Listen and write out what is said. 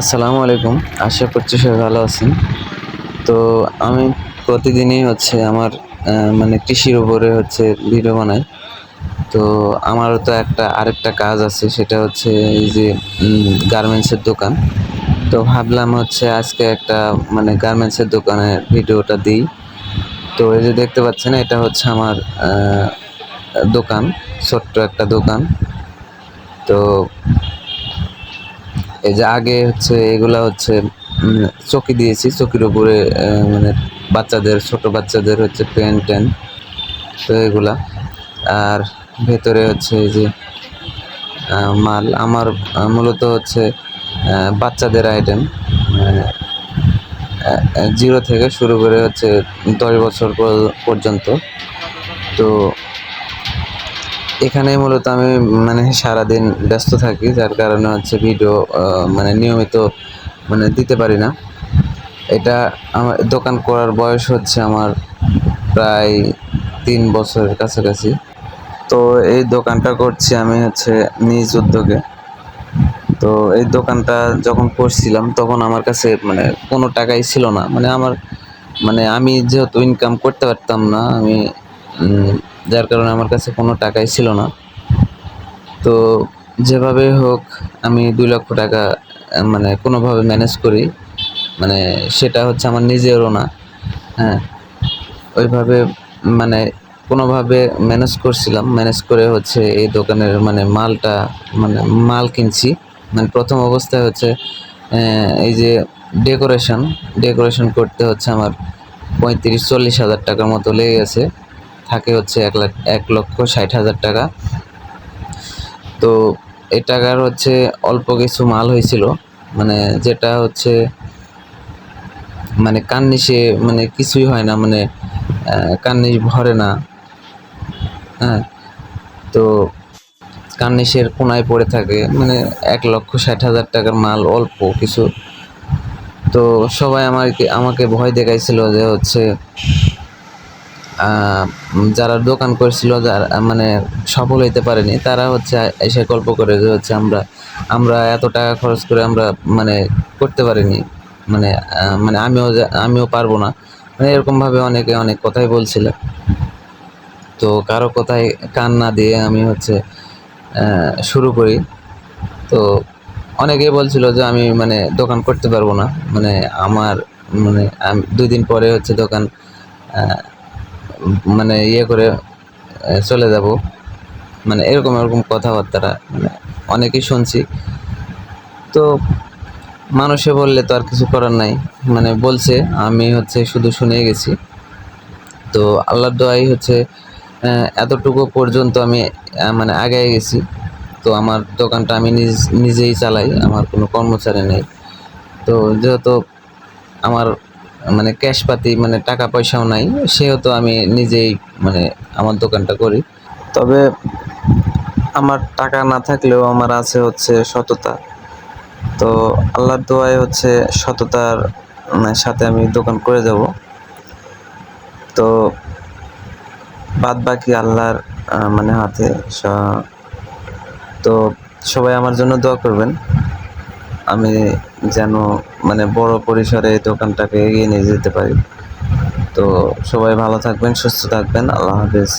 আসসালামু আলাইকুম। আশা করছি সবাই ভালো আছেন। তো আমি প্রতিদিনই হচ্ছে আমার মানে কৃষির উপরে হচ্ছে ভিডিও বানাই। তো আমারও তো একটা আরেকটা কাজ আছে, সেটা হচ্ছে এই যে গার্মেন্টসের দোকান। তো ভাবলাম হচ্ছে আজকে একটা মানে গার্মেন্টসের দোকানে ভিডিওটা দিই। তো এই যে দেখতে পাচ্ছেন, এটা হচ্ছে আমার দোকান, ছোট্ট একটা দোকান। তো এই যে আগে হচ্ছে এগুলা হচ্ছে চকি দিয়েছি, চকির উপরে মানে বাচ্চাদের, ছোট বাচ্চাদের হচ্ছে পেন টেন, তো এগুলা। আর ভেতরে হচ্ছে এই যে মাল, আমার মূলত হচ্ছে বাচ্চাদের আইটেম জিরো থেকে শুরু করে হচ্ছে দশ বছর পর্যন্ত। তো এখানে মূলত আমি মানে সারাদিন ব্যস্ত থাকি, যার কারণে হচ্ছে ভিডিও মানে নিয়মিত মানে দিতে পারি না। এটা আমার, দোকান করার বয়স হচ্ছে আমার প্রায় তিন বছরের কাছাকাছি। তো এই দোকানটা করছি আমি হচ্ছে নিজ উদ্যোগে। তো এই দোকানটা যখন করছিলাম, তখন আমার কাছে মানে কোনো টাকাই ছিল না। মানে আমার মানে আমি যেহেতু ইনকাম করতে পারতাম না, আমি যার কারণে আমার কাছে কোনো টাকাই ছিল না। তো যেভাবে হোক, আমি দুই লক্ষ টাকা মানে কোনোভাবে ম্যানেজ করি। মানে সেটা হচ্ছে আমার নিজেরও না। হ্যাঁ ওইভাবে মানে কোনোভাবে ম্যানেজ করছিলাম। ম্যানেজ করে হচ্ছে এই দোকানের মানে মালটা মানে মাল কিনছি। মানে প্রথম অবস্থায় হচ্ছে এই যে ডেকোরেশন ডেকোরেশন করতে হচ্ছে আমার পঁয়ত্রিশ, চল্লিশ হাজার টাকার মতো লেগে গেছে। থাকে হচ্ছে এক লাখ, এক লক্ষ ষাট হাজার টাকা। তো এ টাকার হচ্ছে অল্প কিছু মাল হয়েছিল। মানে যেটা হচ্ছে মানে কান্নিসে মানে কিছুই হয় না মানে কান্নিস ভরে না। হ্যাঁ তো কান্নিসের কোনায় পড়ে থাকে মানে এক লক্ষ ষাট হাজার টাকার মাল অল্প কিছু। তো সবাই আমাকে আমাকে ভয় দেখাইছিল যে হচ্ছে যারা দোকান করছিল, যারা মানে সফল হইতে পারেনি, তারা হচ্ছে এসে গল্প করে যে হচ্ছে আমরা আমরা এত টাকা খরচ করে আমরা মানে করতে পারিনি। মানে মানে আমিও আমিও পারব না। মানে এরকমভাবে অনেকে অনেক কথাই বলছিল। তো কারও কথায় কান না দিয়ে আমি হচ্ছে শুরু করি। তো অনেকেই বলছিল যে আমি মানে দোকান করতে পারব না। মানে আমার মানে আমি দুই দিন পরে হচ্ছে দোকান মানে ইয়ে করে চলে যাব। মানে এরকম এরকম কথাবার্তারা মানে অনেকেই শুনছি। তো মানুষে বললে তো আর কিছু করার নাই। মানে বলছে, আমি হচ্ছে শুধু শুনে গেছি। তো আল্লাহর দোয়াই হচ্ছে এতটুকু পর্যন্ত আমি মানে আগে গেছি। তো আমার দোকানটা আমি নিজ, নিজেই চালাই, আমার কোনো কর্মচারী নেই। তো যেহেতু আমার মানে ক্যাশ পাতি মানে টাকা পয়সাও নাই। সেহেতু আমি নিজেই মানে আমার দোকানটা করি। তবে আমার টাকা না থাকলেও আমার আছে হচ্ছে সততা। তো আল্লাহর দোয়ায় হচ্ছে সততার মানে সাথে আমি দোকান করে যাব। তো বাদ বাকি আল্লাহর মানে হাতে তো সবাই আমার জন্য দোয়া করবেন। আমি যেন মানে বড় পরিসরে এই দোকানটাকে এগিয়ে নিয়ে যেতে পারি। তো সবাই ভালো থাকবেন, সুস্থ থাকবেন। আল্লাহ হাফিজ।